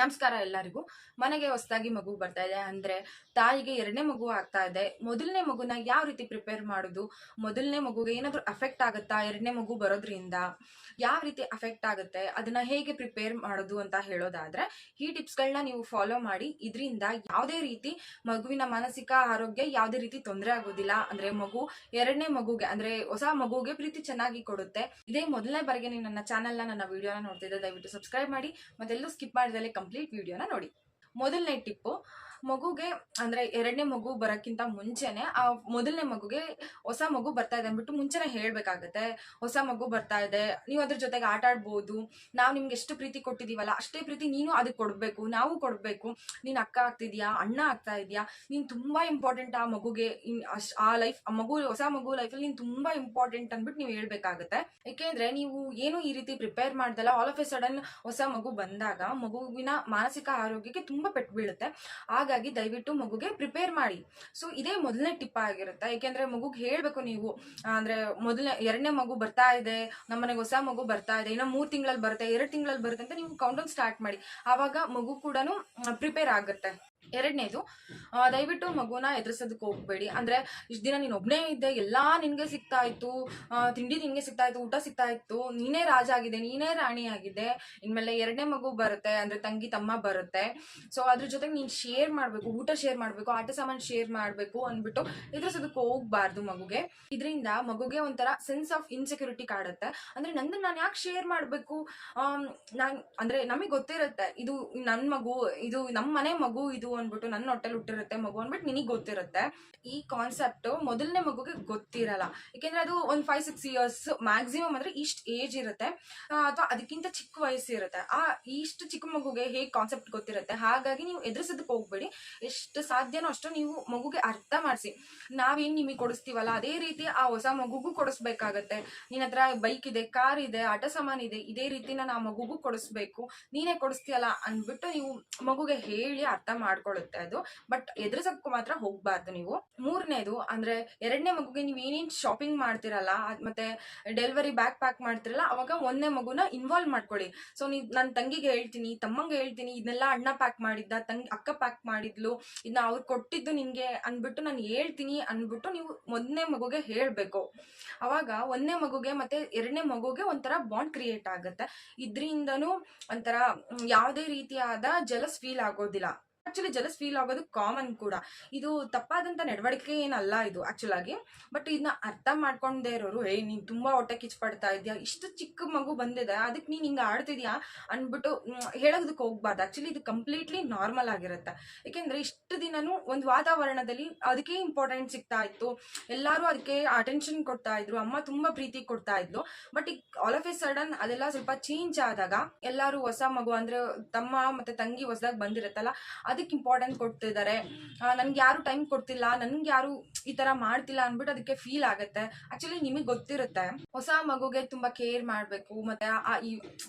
ನಮಸ್ಕಾರ ಎಲ್ಲರಿಗೂ. ಮನೆಗೆ ಹೊಸದಾಗಿ ಮಗು ಬರ್ತಾ ಇದೆ. ಅಂದ್ರೆ ತಾಯಿಗೆ ಎರಡನೇ ಮಗು ಆಗ್ತಾ ಇದೆ. ಮೊದಲನೇ ಮಗುನ ಯಾವ ರೀತಿ ಪ್ರಿಪೇರ್ ಮಾಡೋದು? ಮೊದಲನೇ ಮಗುಗೆ ಏನಾದರೂ ಅಫೆಕ್ಟ್ ಆಗುತ್ತಾ? ಎರಡನೇ ಮಗು ಬರೋದ್ರಿಂದ ಯಾವ ರೀತಿ ಅಫೆಕ್ಟ್ ಆಗುತ್ತೆ? ಅದನ್ನ ಹೇಗೆ ಪ್ರಿಪೇರ್ ಮಾಡೋದು ಅಂತ ಹೇಳೋದಾದ್ರೆ, ಈ ಟಿಪ್ಸ್ಗಳನ್ನ ನೀವು ಫಾಲೋ ಮಾಡಿ. ಇದರಿಂದ ಯಾವುದೇ ರೀತಿ ಮಗುವಿನ ಮಾನಸಿಕ ಆರೋಗ್ಯ ಯಾವುದೇ ರೀತಿ ತೊಂದರೆ ಆಗೋದಿಲ್ಲ. ಅಂದ್ರೆ ಮಗು ಎರಡನೇ ಮಗುಗೆ, ಅಂದ್ರೆ ಹೊಸ ಮಗುಗೆ ಪ್ರೀತಿ ಚೆನ್ನಾಗಿ ಕೊಡುತ್ತೆ. ಇದೇ ಮೊದಲನೇ ಬಾರಿಗೆ ನೀವು ನನ್ನ ಚಾನೆಲ್ನ ನನ್ನ ವಿಡಿಯೋನ ನೋಡ್ತಿದ್ದೆ ದಯವಿಟ್ಟು ಸಬ್ಸ್ಕ್ರೈಬ್ ಮಾಡಿ. ಮತ್ತೆಲ್ಲೂ ಸ್ಕಿಪ್ ಮಾಡಿದಲ್ಲಿ ಕಂಪ್ಲೀಟ್ ವಿಡಿಯೋನ ನೋಡಿ. ಮೊದಲನೇ ಟಿಪ್ಪು ಮಗುಗೆ, ಅಂದ್ರೆ ಎರಡನೇ ಮಗು ಬರೋಕ್ಕಿಂತ ಮುಂಚೆನೆ ಆ ಮೊದಲನೇ ಮಗುಗೆ ಹೊಸ ಮಗು ಬರ್ತಾ ಇದೆ ಅಂದ್ಬಿಟ್ಟು ಮುಂಚೆನೆ ಹೇಳ್ಬೇಕಾಗತ್ತೆ. ಹೊಸ ಮಗು ಬರ್ತಾ ಇದೆ. ನೀವು ಅದ್ರ ಜೊತೆಗೆ ಆಟ ಆಡ್ಬೋದು. ನಾವು ನಿಮ್ಗೆ ಎಷ್ಟು ಪ್ರೀತಿ ಕೊಟ್ಟಿದೀವಲ್ಲ, ಅಷ್ಟೇ ಪ್ರೀತಿ ನೀನು ಅದಕ್ಕೆ ಕೊಡ್ಬೇಕು, ನಾವು ಕೊಡ್ಬೇಕು. ನೀನ್ ಅಕ್ಕ ಆಗ್ತಿದ್ಯಾ, ಅಣ್ಣ ಆಗ್ತಾ ಇದೆಯಾ? ನೀನ್ ತುಂಬಾ ಇಂಪಾರ್ಟೆಂಟ್ ಆ ಮಗುಗೆ ಆ ಲೈಫ್ ಆ ಮಗು, ಹೊಸ ಮಗು ಲೈಫಲ್ಲಿ ನೀನು ತುಂಬಾ ಇಂಪಾರ್ಟೆಂಟ್ ಅಂದ್ಬಿಟ್ಟು ನೀವು ಹೇಳ್ಬೇಕಾಗತ್ತೆ. ಯಾಕೆಂದ್ರೆ ನೀವು ಏನು ಈ ರೀತಿ ಪ್ರಿಪೇರ್ ಮಾಡ್ದಲ್ಲ ಆಲ್ ಆಫ್ ಎ ಸಡನ್ ಹೊಸ ಮಗು ಬಂದಾಗ ಮಗುವಿನ ಮಾನಸಿಕ ಆರೋಗ್ಯಕ್ಕೆ ತುಂಬಾ ಪೆಟ್ಟು ಬೀಳುತ್ತೆ. ಹಾಗಾಗಿ ದಯವಿಟ್ಟು ಮಗುಗೆ ಪ್ರಿಪೇರ್ ಮಾಡಿ. ಸೊ ಇದೇ ಮೊದಲನೇ ಟಿಪ್ ಆಗಿರುತ್ತೆ. ಯಾಕೆಂದ್ರೆ ಮಗುಗೆ ಹೇಳ್ಬೇಕು ನೀವು ಅಂದ್ರೆ ಮೊದಲನೇ ಎರಡನೇ ಮಗು ಬರ್ತಾ ಇದೆ ನಮ್ಮನೆಗೆ ಹೊಸ ಮಗು ಬರ್ತಾ ಇದೆ, ಇನ್ನು ಮೂರ್ ತಿಂಗಳಲ್ಲಿ ಬರುತ್ತೆ, ಎರಡು ತಿಂಗಳಲ್ಲಿ ಬರುತ್ತೆ ಅಂತ ನೀವು ಕೌಂಟೌನ್ ಸ್ಟಾರ್ಟ್ ಮಾಡಿ. ಆವಾಗ ಮಗು ಕೂಡ ಪ್ರಿಪೇರ್ ಆಗುತ್ತೆ. ಎರಡನೇದು ದಯವಿಟ್ಟು ಮಗುನ ಎದುರಿಸೋದಕ್ಕೆ ಹೋಗ್ಬೇಡಿ. ಅಂದ್ರೆ, ಇಷ್ಟು ದಿನ ನೀನು ಒಬ್ಬನೇ ಇದ್ದೆ, ಎಲ್ಲ ನಿನಗೆ ಸಿಗ್ತಾ ಇತ್ತು ತಿಂಡಿ ನಿನಗೆ ಸಿಗ್ತಾ ಇತ್ತು, ಊಟ ಸಿಗ್ತಾ ಇತ್ತು, ನೀನೇ ರಾಜ ಆಗಿದೆ, ನೀನೇ ರಾಣಿ ಆಗಿದೆ, ಇನ್ಮೇಲೆ ಎರಡನೇ ಮಗು ಬರುತ್ತೆ, ಅಂದ್ರೆ ತಂಗಿ ತಮ್ಮ ಬರುತ್ತೆ. ಸೊ ಅದ್ರ ಜೊತೆಗೆ ನೀನ್ ಶೇರ್ ಮಾಡ್ಬೇಕು, ಊಟ ಶೇರ್ ಮಾಡ್ಬೇಕು, ಆಟ ಸಾಮಾನು ಶೇರ್ ಮಾಡ್ಬೇಕು ಅಂದ್ಬಿಟ್ಟು ಎದುರಿಸೋದಕ್ಕೆ ಹೋಗ್ಬಾರ್ದು ಮಗುಗೆ. ಇದರಿಂದ ಮಗುಗೆ ಒಂಥರ ಸೆನ್ಸ್ ಆಫ್ ಇನ್ಸೆಕ್ಯೂರಿಟಿ ಕಾಡುತ್ತೆ. ಅಂದ್ರೆ, ನಂದು ನಾನು ಯಾಕೆ ಶೇರ್ ಮಾಡ್ಬೇಕು? ನಾನು, ಅಂದ್ರೆ ನಮಗೆ ಗೊತ್ತಿರುತ್ತೆ, ಇದು ನನ್ನ ಮಗು, ಇದು ನಮ್ಮ ಮನೆ ಮಗು, ಇದು ಅಂದ್ಬಿಟ್ಟು ನನ್ನ ಹೊಟ್ಟೆಲ್ ಹುಟ್ಟಿರುತ್ತೆ ಮಗು ಅಂದ್ಬಿಟ್ಟು ನಿನಗೆ ಗೊತ್ತಿರುತ್ತೆ. ಈ ಕಾನ್ಸೆಪ್ಟ್ ಮೊದಲನೇ ಮಗುಗೆ ಗೊತ್ತಿರಲ್ಲ. ಯಾಕೆಂದ್ರೆ ಅದು ಒಂದ್ ಫೈವ್ ಸಿಕ್ಸ್ ಇಯರ್ಸ್ ಮ್ಯಾಕ್ಸಿಮಮ್ ಅಂದ್ರೆ ಇಷ್ಟು ಏಜ್ ಇರುತ್ತೆ. ಅಥವಾ ಅದಕ್ಕಿಂತ ಚಿಕ್ಕ ವಯಸ್ಸು ಇರುತ್ತೆ. ಆ, ಇಷ್ಟು ಚಿಕ್ಕ ಮಗುಗೆ ಹೇಗೆ ಕಾನ್ಸೆಪ್ಟ್ ಗೊತ್ತಿರುತ್ತೆ? ಹಾಗಾಗಿ ನೀವು ಎದುರಿಸೋದಕ್ಕೆ ಹೋಗ್ಬೇಡಿ. ಎಷ್ಟು ಸಾಧ್ಯನೋ ಅಷ್ಟು ನೀವು ಮಗುಗೆ ಅರ್ಥ ಮಾಡಿಸಿ. ನಾವೇನ್ ನಿಮಗೆ ಕೊಡಿಸ್ತೀವಲ್ಲ? ಅದೇ ರೀತಿ ಆ ಹೊಸ ಮಗುಗೂ ಕೊಡಿಸ್ಬೇಕಾಗತ್ತೆ. ನಿನ್ನ ಹತ್ರ ಬೈಕ್ ಇದೆ ಕಾರ್ ಇದೆ, ಆಟ ಸಾಮಾನು ಇದೆ. ಇದೇ ರೀತಿ ನಾನು ಆ ಮಗುಗೂ ಕೊಡಿಸ್ಬೇಕು. ನೀನೇ ಕೊಡಿಸ್ತೀಯಲ್ಲ ಅಂದ್ಬಿಟ್ಟು ನೀವು ಮಗುಗೆ ಹೇಳಿ ಅರ್ಥ ಮಾಡ್ಕೊಳ್ಳುತ್ತೆ ಅದು ಬಟ್ ಎದುರಿಸಕ್ಕೂ ಮಾತ್ರ ಹೋಗ್ಬಾರ್ದು ನೀವು. ಮೂರನೇದು ಅಂದ್ರೆ ಎರಡನೇ ಮಗುಗೆ ನೀವು ಏನೇನ್ ಶಾಪಿಂಗ್ ಮಾಡ್ತಿರಲ್ಲ ಮತ್ತೆ ಡೆಲಿವರಿ ಬ್ಯಾಗ್ ಪ್ಯಾಕ್ ಮಾಡ್ತಿರಲ್ಲ, ಅವಾಗ ಒಂದನೇ ಮಗುನ ಇನ್ವಾಲ್ವ್ ಮಾಡ್ಕೊಳ್ಳಿ. ಸೊ ನೀ ನನ್ನ ತಂಗಿಗೆ ಹೇಳ್ತೀನಿ, ತಮ್ಮಂಗೆ ಹೇಳ್ತೀನಿ, ಇದನ್ನೆಲ್ಲ ಅಣ್ಣ ಪ್ಯಾಕ್ ಮಾಡಿದ್ದ, ತಂಗಿ, ಅಕ್ಕ ಪ್ಯಾಕ್ ಮಾಡಿದ್ಲು ಇದನ್ನ ಅವ್ರು ಕೊಟ್ಟಿದ್ದು ನಿನ್ಗೆ ಅಂದ್ಬಿಟ್ಟು ನಾನು ಹೇಳ್ತೀನಿ ಅಂದ್ಬಿಟ್ಟು ನೀವು ಮೊದಲನೇ ಮಗುಗೆ ಹೇಳ್ಬೇಕು. ಅವಾಗ ಒಂದನೇ ಮಗುಗೆ ಮತ್ತೆ ಎರಡನೇ ಮಗುಗೆ ಒಂಥರ ಬಾಂಡ್ ಕ್ರಿಯೇಟ್ ಆಗುತ್ತೆ. ಇದ್ರಿಂದನೂ ಒಂಥರ ಯಾವುದೇ ರೀತಿಯಾದ ಜಲಸ್ ಫೀಲ್ ಆಗೋದಿಲ್ಲ. ಆಕ್ಚುಲಿ ಜಲಸ್ ಫೀಲ್ ಆಗೋದು ಕಾಮನ್ ಕೂಡ. ಇದು ತಪ್ಪಾದಂತ ನಡವಳಿಕೆ ಏನಲ್ಲ ಇದು ಆಕ್ಚುಲ್ ಆಗಿ. ಬಟ್ ಇದನ್ನ ಅರ್ಥ ಮಾಡ್ಕೊಂಡೇ ಇರೋರು ಏ ನೀನ್ ತುಂಬಾ ಹೊಟ್ಟೆ ಕಿಚ್ ಪಡ್ತಾ ಇದೆಯಾ? ಇಷ್ಟು ಚಿಕ್ಕ ಮಗು ಬಂದಿದೆ ಅದಕ್ಕೆ ನೀನ್ ಹಿಂಗ ಆಡ್ತಿದ್ಯಾ? ಅನ್ಬಿಟ್ಟು ಮ್, ಹೇಳೋದಕ್ಕೆ ಹೋಗ್ಬಾರ್ದು. ಆಕ್ಚುಲಿ ಇದು ಕಂಪ್ಲೀಟ್ಲಿ ನಾರ್ಮಲ್ ಆಗಿರುತ್ತೆ. ಯಾಕೆಂದ್ರೆ ಇಷ್ಟು ದಿನನು ಒಂದು ವಾತಾವರಣದಲ್ಲಿ ಅದಕ್ಕೆ ಇಂಪಾರ್ಟೆಂಟ್ ಸಿಗ್ತಾ ಇತ್ತು. ಎಲ್ಲರೂ ಅದಕ್ಕೆ ಅಟೆನ್ಷನ್ ಕೊಡ್ತಾ ಇದ್ರು ಅಮ್ಮ ತುಂಬಾ ಪ್ರೀತಿ ಕೊಡ್ತಾ ಇದ್ಲು. ಬಟ್ ಈಗ ಆಲ್ ಆಫ್ ಎ ಸಡನ್ ಅದೆಲ್ಲ ಸ್ವಲ್ಪ ಚೇಂಜ್ ಆದಾಗ ಎಲ್ಲರೂ ಹೊಸ ಮಗು ಅಂದ್ರೆ ತಮ್ಮ ಮತ್ತೆ ತಂಗಿ ಹೊಸದಾಗಿ ಬಂದಿರತ್ತಲ್ಲ ಅದಕ್ಕೆ ಇಂಪಾರ್ಟೆಂಟ್ ಕೊಡ್ತಿದ್ದಾರೆ. ನನ್ಗೆ ಯಾರು ಟೈಮ್ ಕೊಡ್ತಿಲ್ಲ, ನನ್ಗೆ ಯಾರು ಈ ತರ ಮಾಡ್ತಿಲ್ಲ ಅನ್ಬಿಟ್ಟು ಅದಕ್ಕೆ ಫೀಲ್ ಆಗುತ್ತೆ. ಆಕ್ಚುಲಿ ನಿಮಗೆ ಗೊತ್ತಿರುತ್ತೆ, ಹೊಸ ಮಗುಗೆ ತುಂಬಾ ಕೇರ್ ಮಾಡ್ಬೇಕು, ಮತ್ತೆ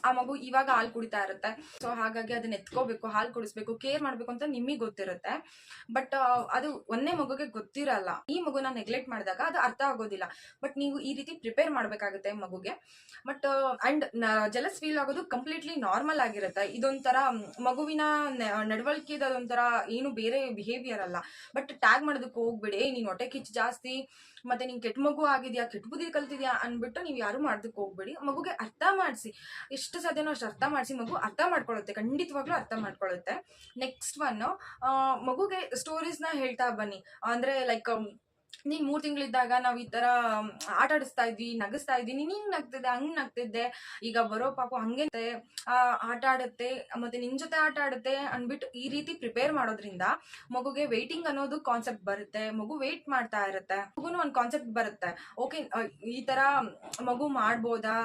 ಆ ಮಗು ಇವಾಗ ಹಾಲು ಕುಡಿತಾ ಇರುತ್ತೆ. ಸೊ ಹಾಗಾಗಿ ಅದನ್ನ ಎತ್ಕೋಬೇಕು, ಹಾಲು ಕುಡಿಸ್ಬೇಕು ಕೇರ್ ಮಾಡ್ಬೇಕು ಅಂತ ನಿಮಗೆ ಗೊತ್ತಿರುತ್ತೆ. ಬಟ್ ಅದು ಒಂದೇ ಮಗುಗೆ ಗೊತ್ತಿರಲ್ಲ. ಈ ಮಗುನ ನೆಗ್ಲೆಕ್ಟ್ ಮಾಡಿದಾಗ ಅದು ಅರ್ಥ ಆಗೋದಿಲ್ಲ. ಬಟ್ ನೀವು ಈ ರೀತಿ ಪ್ರಿಪೇರ್ ಮಾಡ್ಬೇಕಾಗುತ್ತೆ ಮಗುಗೆ. ಬಟ್ ಅಂಡ್ ಜಲಸ್ ಫೀಲ್ ಆಗೋದು ಕಂಪ್ಲೀಟ್ಲಿ ನಾರ್ಮಲ್ ಆಗಿರುತ್ತೆ. ಇದೊಂಥರ, ಮಗುವಿನ ನಡವಳಿಕೆದ ಅದೊಂಥರ ಏನು ಬೇರೆ ಬಿಹೇವಿಯರ್ ಅಲ್ಲ. ಬಟ್ ಟ್ಯಾಗ್ ಮಾಡೋದಕ್ಕೆ ಹೋಗ್ಬೇಡಿ ನೀನ್ ಹೊಟ್ಟೆ ಕಿಚ್ಚು ಜಾಸ್ತಿ, ಮತ್ತೆ ನೀನು ಕೆಟ್ಟ ಮಗು ಆಗಿದ್ಯಾ, ಕೆಟ್ಟ ಬುದ್ಧಿ ಕಲ್ತಿದ್ಯಾ ಅಂದ್ಬಿಟ್ಟು ನೀವು ಯಾರು ಮಾಡೋದಕ್ಕೆ ಹೋಗ್ಬೇಡಿ. ಮಗುಗೆ ಅರ್ಥ ಮಾಡಿಸಿ, ಎಷ್ಟು ಸಾಧ್ಯನೋ ಅಷ್ಟು ಅರ್ಥ ಮಾಡಿಸಿ, ಮಗು ಅರ್ಥ ಮಾಡ್ಕೊಳ್ಳುತ್ತೆ, ಖಂಡಿತವಾಗ್ಲೂ ಅರ್ಥ ಮಾಡ್ಕೊಳ್ಳುತ್ತೆ. ನೆಕ್ಸ್ಟ್ ಒನ್ ಮಗುಗೆ ಸ್ಟೋರೀಸ್ನ ಹೇಳ್ತಾ ಬನ್ನಿ. ಅಂದ್ರೆ ಲೈಕ್ ನೀನ್ ಮೂರ್ ತಿಂಗಳಿದ್ದಾಗ ನಾವ್ ಈ ತರ ಆಟ ಆಡಿಸ್ತಾ ಇದ್ವಿ, ನಗಸ್ತಾ ಇದ್ವಿ, ನೀನ್ ಹಿಂಗ್ ನಗ್ತಿದ್ದೆ, ಹಂಗ್ ನಗ್ತಿದ್ದೆ. ಈಗ ಬರೋ ಪಾಪು ಹಂಗೆ ಆಟ ಆಡುತ್ತೆ, ಮತ್ತೆ ನಿನ್ ಜೊತೆ ಆಟ ಆಡುತ್ತೆ ಅನ್ಬಿಟ್ಟು ಈ ರೀತಿ ಪ್ರಿಪೇರ್ ಮಾಡೋದ್ರಿಂದ ಮಗುಗೆ ವೇಟಿಂಗ್ ಅನ್ನೋದು ಕಾನ್ಸೆಪ್ಟ್ ಬರುತ್ತೆ, ಮಗು ವೇಟ್ ಮಾಡ್ತಾ ಇರುತ್ತೆ, ಮಗುನು ಒಂದ್ ಕಾನ್ಸೆಪ್ಟ್ ಬರುತ್ತೆ. ಓಕೆ ಈ ತರ ಮಗು ಮಾಡ್ಬೋದಾ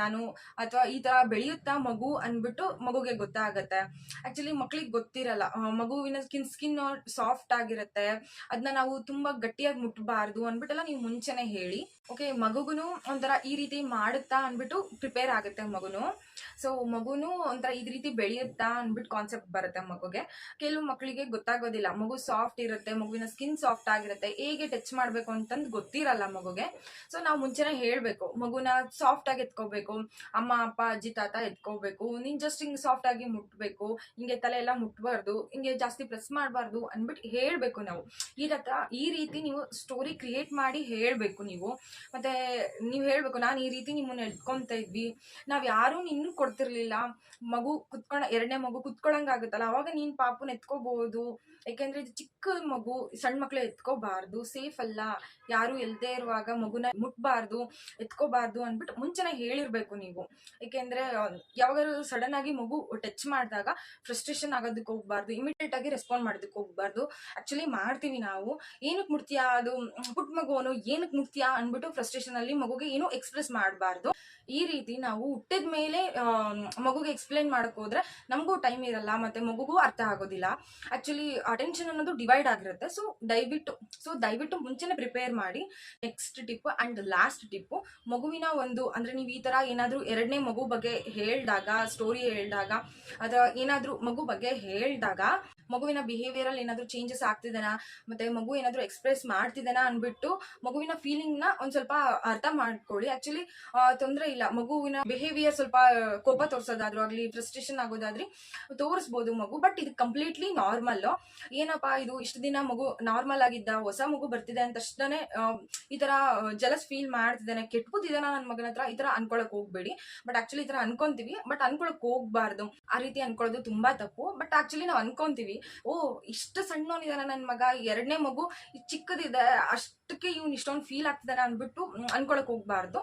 ನಾನು, ಅಥವಾ ಈ ತರ ಬೆಳೆಯುತ್ತಾ ಮಗು ಅನ್ಬಿಟ್ಟು ಮಗುಗೆ ಗೊತ್ತಾಗತ್ತೆ. ಆಕ್ಚುಲಿ ಮಕ್ಳಿಗೆ ಗೊತ್ತಿರಲ್ಲ ಮಗುವಿನ ಸ್ಕಿನ್ ಸ್ಕಿನ್ ಸಾಫ್ಟ್ ಆಗಿರುತ್ತೆ. ಅದನ್ನ ನಾವು ತುಂಬಾ ಗಟ್ಟಿಯಾಗಿ ಮುಟ್ಬಾರ್ದು ಅನ್ಬಿಟ್ಟೆಲ್ಲ ನೀವು ಮುಂಚೆನೆ ಹೇಳಿ. ಓಕೆ ಮಗುಗುನು ಒಂಥರ ಈ ರೀತಿ ಮಾಡುತ್ತಾ ಅನ್ಬಿಟ್ಟು ಪ್ರಿಪೇರ್ ಆಗುತ್ತೆ ಮಗುನು. ಸೊ ಮಗುನು ಒಂಥರ ಈ ರೀತಿ ಬೆಳೆಯುತ್ತಾ ಅನ್ಬಿಟ್ಟು ಕಾನ್ಸೆಪ್ಟ್ ಬರುತ್ತೆ ಮಗುಗೆ. ಕೆಲವು ಮಕ್ಕಳಿಗೆ ಗೊತ್ತಾಗೋದಿಲ್ಲ. ಮಗು ಸಾಫ್ಟ್ ಇರುತ್ತೆ, ಮಗುವಿನ ಸ್ಕಿನ್ ಸಾಫ್ಟ್ ಆಗಿರುತ್ತೆ, ಹೇಗೆ ಟಚ್ ಮಾಡಬೇಕು ಅಂತಂದು ಗೊತ್ತಿರಲ್ಲ ಮಗುಗೆ. ಸೊ ನಾವು ಮುಂಚೆನೆ ಹೇಳಬೇಕು. ಮಗುನ ಸಾಫ್ಟ್ ಆಗಿ ಎತ್ಕೋಬೇಕು, ಅಮ್ಮ, ಅಪ್ಪ, ಅಜ್ಜಿ, ತಾತ ಎತ್ಕೋಬೇಕು, ನೀನ್ ಜಸ್ಟ್ ಹಿಂಗೆ ಸಾಫ್ಟ್ ಆಗಿ ಮುಟ್ಬೇಕು, ಹಿಂಗೆ ತಲೆ ಎಲ್ಲ ಮುಟ್ಬಾರ್ದು, ಹಿಂಗೆ ಜಾಸ್ತಿ ಪ್ರೆಸ್ ಮಾಡಬಾರ್ದು ಅನ್ಬಿಟ್ಟು ಹೇಳ್ಬೇಕು ನಾವು. ಈ ರೀತಿ ನೀವು ಸ್ಟೋರಿ ಕ್ರಿಯೇಟ್ ಮಾಡಿ ಹೇಳಬೇಕು ನೀವು. ಮತ್ತೆ ನೀವು ಹೇಳಬೇಕು, ನಾನು ಈ ರೀತಿ ನಿಮ್ಮನ್ನು ಎತ್ಕೊಂತ ಇದ್ವಿ. ನಾವ್ ಯಾರು ಇನ್ನೂ ಕೊಡ್ತಿರ್ಲಿಲ್ಲ. ಮಗು ಕುತ್ಕೊಂಡ ಎರಡನೇ ಮಗು ಕುತ್ಕೊಳಂಗ್ ಆಗುತ್ತಲ್ಲ ಅವಾಗ ನೀನ್ ಪಾಪುನ ಎತ್ಕೋಬಹುದು ಯಾಕೆಂದ್ರೆ ಇದು ಚಿಕ್ಕ ಮಗು ಸಣ್ಣ ಮಕ್ಳು ಎತ್ಕೋಬಾರ್ದು. ಸೇಫ್ ಅಲ್ಲ. ಯಾರು ಎಲ್ದೇ ಇರುವಾಗ ಮಗುನ ಮುಟ್ಬಾರ್ದು, ಎತ್ಕೋಬಾರ್ದು ಅಂದ್ಬಿಟ್ಟು ಮುಂಚೆನೆ ಹೇಳಿರ್ಬೇಕು ನೀವು. ಏಕೆಂದ್ರೆ ಯಾವಾಗಾದ್ರು ಸಡನ್ ಆಗಿ ಮಗು ಟಚ್ ಮಾಡಿದಾಗ ಫ್ರಸ್ಟ್ರೇಷನ್ ಆಗೋದಕ್ಕೆ ಹೋಗ್ಬಾರ್ದು. ಇಮಿಡಿಯೇಟ್ ಆಗಿ ರೆಸ್ಪಾಂಡ್ ಮಾಡೋದಕ್ಕೆ ಹೋಗ್ಬಾರ್ದು. ಆಕ್ಚುಲಿ ಮಾಡ್ತೀವಿ ನಾವು. ಏನಕ್ಕೆ ಮುಡ್ತೀಯಾ ಮ್, ಮಗು ಮಗುವನು ಏನಕ್ಕೆ ಮುಖ್ಯ ಅನ್ಬಿಟ್ಟು ಫ್ರಸ್ಟ್ರೇಷನ್ ಅಲ್ಲಿ ಮಗುಗೆ ಏನು ಎಕ್ಸ್ಪ್ರೆಸ್ ಮಾಡಬಾರ್ದು. ಈ ರೀತಿ ನಾವು ಹುಟ್ಟಿದ ಮೇಲೆ ಮಗುಗೆ ಎಕ್ಸ್ಪ್ಲೇನ್ ಮಾಡಕ್ ಹೋದ್ರೆ ನಮಗೂ ಟೈಮ್ ಇರಲ್ಲ ಮತ್ತೆ ಮಗುಗೂ ಅರ್ಥ ಆಗೋದಿಲ್ಲ. ಆಕ್ಚುಲಿ ಅಟೆನ್ಷನ್ ಅನ್ನೋದು ಡಿವೈಡ್ ಆಗಿರುತ್ತೆ. ಸೊ ದಯವಿಟ್ಟು ಸೊ ದಯವಿಟ್ಟು ಮುಂಚೆನೆ ಪ್ರಿಪೇರ್ ಮಾಡಿ. Next tip and last tip ಮಗುವಿನ ಒಂದು ಅಂದ್ರೆ ನೀವು ಈ ತರ ಏನಾದ್ರೂ ಎರಡನೇ ಮಗು ಬಗ್ಗೆ ಹೇಳಿದಾಗ ಸ್ಟೋರಿ ಹೇಳಿದಾಗ ಅಥವಾ ಏನಾದ್ರೂ ಮಗು ಬಗ್ಗೆ ಹೇಳ್ದಾಗ ಮಗುವಿನ ಬಿಹೇವಿಯರ್ ಅಲ್ಲಿ ಏನಾದ್ರು ಚೇಂಜಸ್ ಆಗ್ತಿದೆನಾ? ಮತ್ತೆ ಮಗು ಏನಾದ್ರು ಎಕ್ಸ್ಪ್ರೆಸ್ ಮಾಡ್ತಿದೆನಾ ಅನ್ಬಿಟ್ಟು ಮಗುವಿನ ಫೀಲಿಂಗ್ನ ಒಂದ್ ಸ್ವಲ್ಪ ಅರ್ಥ ಮಾಡ್ಕೊಳ್ಳಿ. ಆಕ್ಚುಲಿ ತೊಂದ್ರೆ ಇಲ್ಲ. ಮಗುವಿನ ಬಿಹೇವಿಯರ್ ಸ್ವಲ್ಪ ಕೋಪ ತೋರ್ಸೋದಾದ್ರೂ ಆಗ್ಲಿ ಫ್ರಸ್ಟ್ರೇಷನ್ ಆಗೋದಾದ್ರಿ ತೋರಿಸ್ಬೋದು ಮಗು. ಬಟ್ ಇದು ಕಂಪ್ಲೀಟ್ಲಿ ನಾರ್ಮಲ್ ಏನಪ್ಪಾ ಇದು? ಇಷ್ಟು ದಿನ ಮಗು ನಾರ್ಮಲ್ ಆಗಿದ್ದ, ಹೊಸ ಮಗು ಬರ್ತಿದೆ ಅಂತ ತಕ್ಷಣನೇ ಈ ತರ ಜಲಸ್ ಫೀಲ್ ಮಾಡ್ತಿದ್ದಾನೆ ಕೆಟ್ಬಿಟ್ಟಿದಾನ ನನ್ನ ಮಗನ ಹತ್ರ? ಈ ತರ ಅನ್ಕೊಳಕ್ ಹೋಗ್ಬೇಡಿ. ಬಟ್ ಆಕ್ಚುಲಿ ಈ ತರ ಅನ್ಕೊಂತೀವಿ. ಬಟ್ ಅನ್ಕೊಳಕ್ ಹೋಗ್ಬಾರ್ದು. ಆ ರೀತಿ ಅನ್ಕೊಳ್ಳೋದು ತುಂಬಾ ತಪ್ಪು. ಬಟ್ ಆಕ್ಚುಲಿ ನಾವು ಅನ್ಕೊಂತೀವಿ. ಓ ಇಷ್ಟ ಸಣ್ಣವನಿದಾನ ನನ್ನ ಮಗ. ಎರಡನೇ ಮಗು ಚಿಕ್ಕದಿದೆ. ಚಿಕ್ಕದಿದೆ ಅಷ್ಟಕ್ಕೆ ಇವ್ನು ಇಷ್ಟೊಂದು ಫೀಲ್ ಆಗ್ತಿದ್ದಾರೆ ಅಂದ್ಬಿಟ್ಟು ಅನ್ಕೊಳಕ್ ಹೋಗ್ಬಾರ್ದು.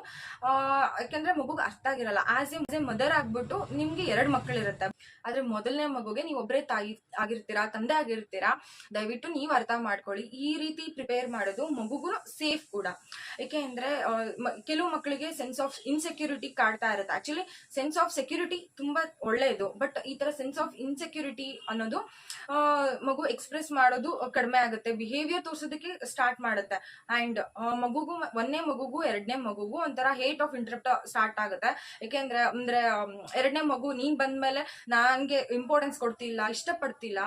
ಯಾಕಂದ್ರೆ ಮಗುಗೆ ಅರ್ಥ ಆಗಿರಲ್ಲ. ಆಸ್ ಎ ಮದರ್ ಆಗ್ಬಿಟ್ಟು ನಿಮ್ಗೆ ಎರಡು ಮಕ್ಕಳಿರುತ್ತೆ ಆದ್ರೆ ಮೊದಲನೇ ಮಗುಗೆ ನೀವು ಒಬ್ಬರೇ ತಾಯಿ ಆಗಿರ್ತೀರಾ, ತಂದೆ ಆಗಿರ್ತೀರಾ, ದಯವಿಟ್ಟು ನೀವು ಅರ್ಥ ಮಾಡ್ಕೊಳ್ಳಿ. ಈ ರೀತಿ ಪ್ರಿಪೇರ್ ಮಾಡೋದು ಮಗುಗೂ ಸೇಫ್ ಕೂಡ. ಏಕೆ ಅಂದ್ರೆ ಕೆಲವು ಮಕ್ಕಳಿಗೆ ಸೆನ್ಸ್ ಆಫ್ ಇನ್ಸೆಕ್ಯೂರಿಟಿ ಕಾಡ್ತಾ ಇರುತ್ತೆ. ಆಕ್ಚುಲಿ ಸೆನ್ಸ್ ಆಫ್ ಸೆಕ್ಯೂರಿಟಿ ತುಂಬಾ ಒಳ್ಳೆಯದು ಬಟ್ ಈ ತರ ಸೆನ್ಸ್ ಆಫ್ ಇನ್ಸೆಕ್ಯೂರಿಟಿ ಅನ್ನೋದು ಮಗು ಎಕ್ಸ್ಪ್ರೆಸ್ ಮಾಡೋದು ಕಡಿಮೆ ಆಗುತ್ತೆ. ಬಿಹೇವಿಯರ್ ತೋರಿಸೋದಕ್ಕೆ ಸ್ಟಾರ್ಟ್ ಮಾಡುತ್ತೆ. ಅಂಡ್ ಮಗುಗೂ ಒಂದನೇ ಮಗುಗೂ ಎರಡನೇ ಮಗುಗೂ ಒಂಥರ ಹೇಟ್ ಆಫ್ ಇಂಟ್ರಪ್ಟ್ ಸ್ಟಾರ್ಟ್ ಆಗುತ್ತೆ. ಯಾಕೆಂದ್ರೆ ಅಂದ್ರೆ ಎರಡನೇ ಮಗು ನೀನ್ ಬಂದ್ಮೇಲೆ ನನಗೆ ಇಂಪಾರ್ಟೆನ್ಸ್ ಕೊಡ್ತಿಲ್ಲ, ಇಷ್ಟಪಡ್ತಿಲ್ಲ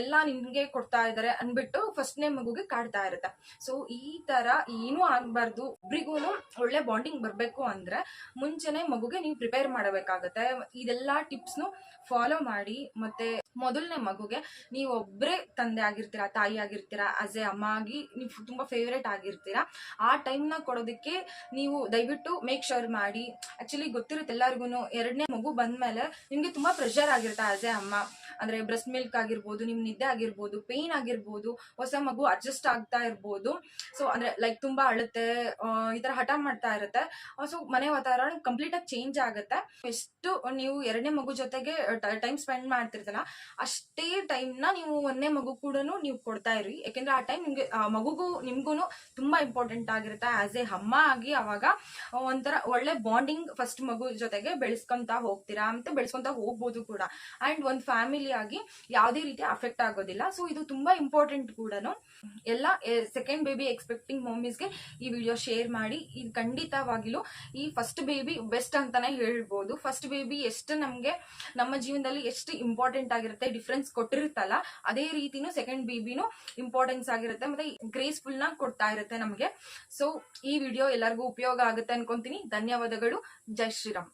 ಎಲ್ಲ ನಿನ್ಗೆ ಕೊಡ್ತಾ ಇದಾರೆ ಅನ್ಬಿಟ್ಟು ಫಸ್ಟ್ನೇ ಮಗುಗೆ ಕಾಡ್ತಾ ಇರುತ್ತೆ. ಸೊ ಈ ತರ ಏನೂ ಆಗ್ಬಾರ್ದು. ಒಬ್ರಿಗೂನು ಒಳ್ಳೆ ಬಾಂಡಿಂಗ್ ಬರ್ಬೇಕು ಅಂದ್ರೆ ಮುಂಚೆನೆ ಮಗುಗೆ ನೀವು ಪ್ರಿಪೇರ್ ಮಾಡಬೇಕಾಗತ್ತೆ. ಇದೆಲ್ಲಾ ಟಿಪ್ಸ್ನು ಫಾಲೋ ಮಾಡಿ, ಮತ್ತೆ ಮೊದಲನೇ ಮಗುಗೆ ನೀವು ಒಬ್ಬರೇ ತಂದೆ ಆಗಿರ್ತೀರಾ, ತಾಯಿ ಆಗಿರ್ತೀರಾ ಆಸ್ ಎ ಅಮ್ಮ ಆಗಿ, ನೀವು ತುಂಬಾ ಫೇವ್ರೇಟ್ ಆಗಿರ್ತೀರಾ? ಆ ಟೈಮ್ನ ಕೊಡೋದಕ್ಕೆ ನೀವು ದಯವಿಟ್ಟು ಮೇಕ್ ಶೋರ್ ಮಾಡಿ. ಆಕ್ಚುಲಿ ಗೊತ್ತಿರುತ್ತೆ ಎಲ್ಲರಿಗೂ ಎರಡನೇ ಮಗು ಬಂದ್ಮೇಲೆ ನಿಮ್ಗೆ ತುಂಬಾ ಪ್ರೆಷರ್ ಆಗಿರುತ್ತೆ ಆಸ್ ಅಮ್ಮ. ಅಂದ್ರೆ ಬ್ರೆಸ್ಟ್ ಮಿಲ್ಕ್ ಆಗಿರ್ಬೋದು, ನಿಮ್ ನಿದ್ದೆ ಆಗಿರ್ಬೋದು ಪೇನ್ ಆಗಿರ್ಬೋದು, ಹೊಸ ಮಗು ಅಡ್ಜಸ್ಟ್ ಆಗ್ತಾ ಇರ್ಬೋದು. ಸೊ ಅಂದ್ರೆ ಲೈಕ್ ತುಂಬಾ ಅಳುತ್ತೆ ಈ ತರ ಹಠ ಮಾಡ್ತಾ ಇರುತ್ತೆ. ಸೊ ಮನೆ ವಾತಾವರಣ ಕಂಪ್ಲೀಟ್ ಆಗಿ ಚೇಂಜ್ ಆಗುತ್ತೆ. ಎಷ್ಟು ನೀವು ಎರಡನೇ ಮಗು ಜೊತೆಗೆ ಟೈಮ್ ಸ್ಪೆಂಡ್ ಮಾಡ್ತಿರ್ತಲ್ಲ ಅಷ್ಟೇ ಟೈಮ್ನ ನೀವು ಒಂದನೇ ಮಗು ಕೂಡ ನೀವು ಕೊಡ್ತಾ ಇರಿ. ಯಾಕೆಂದ್ರೆ ಆ ಟೈಮ್ ನಿಮ್ಗೆ ಮಗುಗೂ ನಿಮ್ಗೂ ತುಂಬಾ ಇಂಪಾರ್ಟೆಂಟ್ ಆಗಿರುತ್ತೆ. ಆಸ್ ಎ ಅಮ್ಮ ಆಗಿ ಅವಾಗ ಒಂಥರ ಒಳ್ಳೆ ಬಾಂಡಿಂಗ್ ಫಸ್ಟ್ ಮಗು ಜೊತೆಗೆ ಬೆಳೆಸ್ಕೊಂತ ಹೋಗ್ತೀರಾ ಅಂತ ಬೆಳೆಸ್ಕೊಂತ ಹೋಗ್ಬೋದು ಕೂಡ. ಅಂಡ್ ಒಂದ್ ಫ್ಯಾಮಿಲಿ ಆಗಿ ಯಾವುದೇ ರೀತಿ ಅಫೆಕ್ಟ್ ಆಗೋದಿಲ್ಲ. ಸೊ ಇದು ತುಂಬಾ ಇಂಪಾರ್ಟೆಂಟ್ ಕೂಡ ಎಲ್ಲ ಸೆಕೆಂಡ್ ಬೇಬಿ ಎಕ್ಸ್ಪೆಕ್ಟಿಂಗ್ಗೆ ಈ ವಿಡಿಯೋ ಶೇರ್ ಮಾಡಿ. ಇದು ಖಂಡಿತವಾಗಿಲೂ ಈ ಫಸ್ಟ್ ಬೇಬಿ ಬೆಸ್ಟ್ ಅಂತಾನೆ ಹೇಳ್ಬೋದು. ಫಸ್ಟ್ ಬೇಬಿ ಎಷ್ಟು ನಮ್ಗೆ, ನಮ್ಮ ಜೀವನದಲ್ಲಿ ಎಷ್ಟು ಇಂಪಾರ್ಟೆಂಟ್ ಆಗಿರುತ್ತೆ ಡಿಫ್ರೆನ್ಸ್ ಕೊಟ್ಟಿರುತ್ತಲ್ಲ, ಅದೇ ರೀತಿನೂ ಸೆಕೆಂಡ್ ಬೇಬಿನೂ ಇಂಪಾರ್ಟೆನ್ಸ್ ಆಗಿರುತ್ತೆ. ಮತ್ತೆ ಗ್ರೇಸ್ಫುಲ್ನ ಕೊಡ್ತಾ ಇರುತ್ತೆ ನಮಗೆ. ಸೊ ಈ ವಿಡಿಯೋ ಎಲ್ಲರಿಗೂ ಉಪಯೋಗ ಆಗುತ್ತೆ ಅನ್ಕೊಂತೀನಿ. ಧನ್ಯವಾದಗಳು. ಜೈ ಶ್ರೀರಾಮ್.